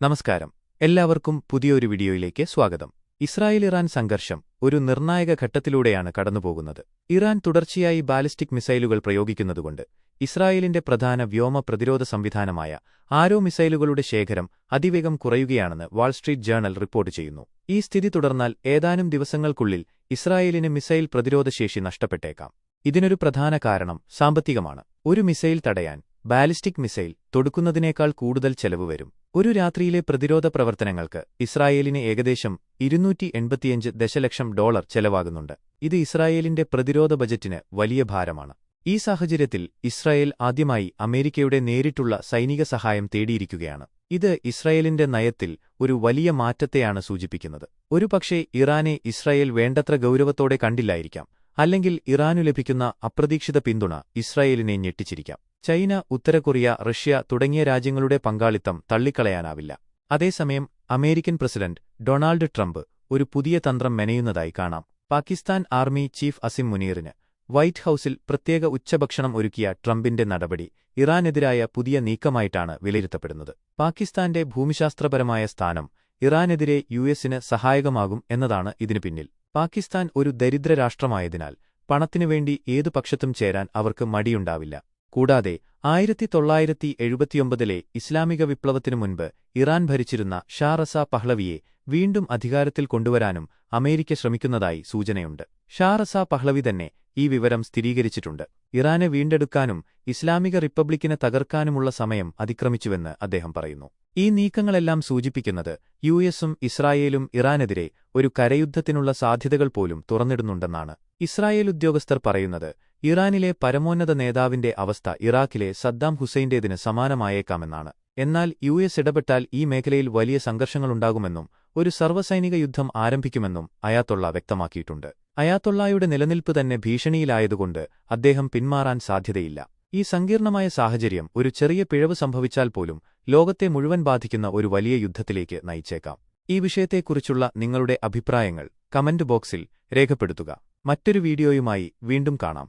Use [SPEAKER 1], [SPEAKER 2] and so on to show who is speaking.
[SPEAKER 1] നമസ്കാരം. എല്ലാവർക്കും പുതിയൊരു വീഡിയോയിലേക്ക് സ്വാഗതം. ഇസ്രായേൽ ഇറാൻ സംഘർഷം ഒരു നിർണായക ഘട്ടത്തിലൂടെയാണ് കടന്നുപോകുന്നത്. ഇറാൻ തുടർച്ചയായി ബാലിസ്റ്റിക് മിസൈലുകൾ പ്രയോഗിക്കുന്നതുകൊണ്ട് ഇസ്രായേലിന്റെ പ്രധാന വ്യോമ പ്രതിരോധ സംവിധാനമായ ആരോ മിസൈലുകളുടെ ശേഖരം അതിവേഗം കുറയുകയാണെന്ന് വാൾസ്ട്രീറ്റ് ജേണൽ റിപ്പോർട്ട് ചെയ്യുന്നു. ഈ സ്ഥിതി തുടർന്നാൽ ഏതാനും ദിവസങ്ങൾക്കുള്ളിൽ ഇസ്രായേലിന് മിസൈൽ പ്രതിരോധശേഷി നഷ്ടപ്പെട്ടേക്കാം. ഇതിനൊരു പ്രധാന കാരണം സാമ്പത്തികമാണ്. ഒരു മിസൈൽ തടയാൻ ബാലിസ്റ്റിക് മിസൈൽ തൊടുക്കുന്നതിനേക്കാൾ കൂടുതൽ ചെലവ് വരും. ഒരു രാത്രിയിലെ പ്രതിരോധ പ്രവർത്തനങ്ങൾക്ക് ഇസ്രായേലിന് ഏകദേശം ഇരുന്നൂറ്റി എൺപത്തിയഞ്ച് ദശലക്ഷം ഡോളർ ചെലവാകുന്നുണ്ട്. ഇത് ഇസ്രായേലിന്റെ പ്രതിരോധ ബജറ്റിന് വലിയ ഭാരമാണ്. ഈ സാഹചര്യത്തിൽ ഇസ്രായേൽ ആദ്യമായി അമേരിക്കയുടെ നേരിട്ടുള്ള സൈനിക സഹായം തേടിയിരിക്കുകയാണ്. ഇത് ഇസ്രായേലിന്റെ നയത്തിൽ ഒരു വലിയ മാറ്റത്തെയാണ് സൂചിപ്പിക്കുന്നത്. ഒരുപക്ഷേ ഇറാനെ ഇസ്രായേൽ വേണ്ടത്ര ഗൗരവത്തോടെ കണ്ടില്ലായിരിക്കാം. അല്ലെങ്കിൽ ഇറാനു ലഭിക്കുന്ന അപ്രതീക്ഷിത പിന്തുണ ഇസ്രായേലിനെ ഞെട്ടിച്ചിരിക്കാം. ചൈന ഉത്തര കൊറിയ റഷ്യ തുടങ്ങിയ രാജ്യങ്ങളുടെ പങ്കാളിത്തം തള്ളിക്കളയാനാവില്ല. അതേസമയം അമേരിക്കൻ പ്രസിഡന്റ് ഡൊണാൾഡ് ട്രംപ് ഒരു പുതിയ തന്ത്രം മെനയുന്നതായി കാണാം. പാകിസ്ഥാൻ ആർമി ചീഫ് അസിം മുനീറിന് വൈറ്റ് ഹൌസിൽ പ്രത്യേക ഉച്ചഭക്ഷണം ഒരുക്കിയ ട്രംപിന്റെ നടപടി ഇറാനെതിരായ പുതിയ നീക്കമായിട്ടാണ് വിലയിരുത്തപ്പെടുന്നത്. പാകിസ്ഥാന്റെ ഭൂമിശാസ്ത്രപരമായ സ്ഥാനം ഇറാനെതിരെ യുഎസിന് സഹായകമാകും എന്നതാണ് ഇതിനു പിന്നിൽ. പാകിസ്ഥാൻ ഒരു ദരിദ്ര രാഷ്ട്രമായതിനാൽ പണത്തിനുവേണ്ടി ഏതു പക്ഷത്തും ചേരാൻ അവർക്ക് മടിയുണ്ടാവില്ല. കൂടാതെ ആയിരത്തി തൊള്ളായിരത്തി എഴുപത്തിയൊമ്പതിലെ ഇസ്ലാമിക വിപ്ലവത്തിനു മുൻപ് ഇറാൻ ഭരിച്ചിരുന്ന ഷാറസ പഹ്ലവിയെ വീണ്ടും അധികാരത്തിൽ കൊണ്ടുവരാനും അമേരിക്ക ശ്രമിക്കുന്നതായി സൂചനയുണ്ട്. ഷാറസ പഹ്ലവി തന്നെ ഈ വിവരം സ്ഥിരീകരിച്ചിട്ടുണ്ട്. ഇറാനെ വീണ്ടെടുക്കാനും ഇസ്ലാമിക റിപ്പബ്ലിക്കിനെ തകർക്കാനുമുള്ള സമയം അതിക്രമിച്ചുവെന്ന് അദ്ദേഹം പറയുന്നു. ഈ നീക്കങ്ങളെല്ലാം സൂചിപ്പിക്കുന്നത് യു എസും ഇസ്രായേലും ഇറാനെതിരെ ഒരു കരയുദ്ധത്തിനുള്ള സാധ്യതകൾ പോലും തുറന്നിടുന്നുണ്ടെന്നാണ്. ഇസ്രായേൽ ഉദ്യോഗസ്ഥർ പറയുന്നത് ഇറാനിലെ പരമോന്നത നേതാവിന്റെ അവസ്ഥ ഇറാഖിലെ സദ്ദാം ഹുസൈന്റേതിന് സമാനമായേക്കാമെന്നാണ്. എന്നാൽ യു എസ് ഇടപെട്ടാൽ ഈ മേഖലയിൽ വലിയ സംഘർഷങ്ങളുണ്ടാകുമെന്നും ഒരു സർവസൈനിക യുദ്ധം ആരംഭിക്കുമെന്നും അയാത്തൊള്ള വ്യക്തമാക്കിയിട്ടുണ്ട്. അയാത്തൊള്ളായുടെ നിലനിൽപ്പ് തന്നെ ഭീഷണിയിലായതുകൊണ്ട് അദ്ദേഹം പിന്മാറാൻ സാധ്യതയില്ല. ഈ സങ്കീർണമായ സാഹചര്യം ഒരു ചെറിയ പിഴവ് സംഭവിച്ചാൽ പോലും ലോകത്തെ മുഴുവൻ ബാധിക്കുന്ന ഒരു വലിയ യുദ്ധത്തിലേക്ക് നയിച്ചേക്കാം. ഈ വിഷയത്തെക്കുറിച്ചുള്ള നിങ്ങളുടെ അഭിപ്രായങ്ങൾ കമന്റ് ബോക്സിൽ രേഖപ്പെടുത്തുക. മറ്റൊരു വീഡിയോയുമായി വീണ്ടും കാണാം.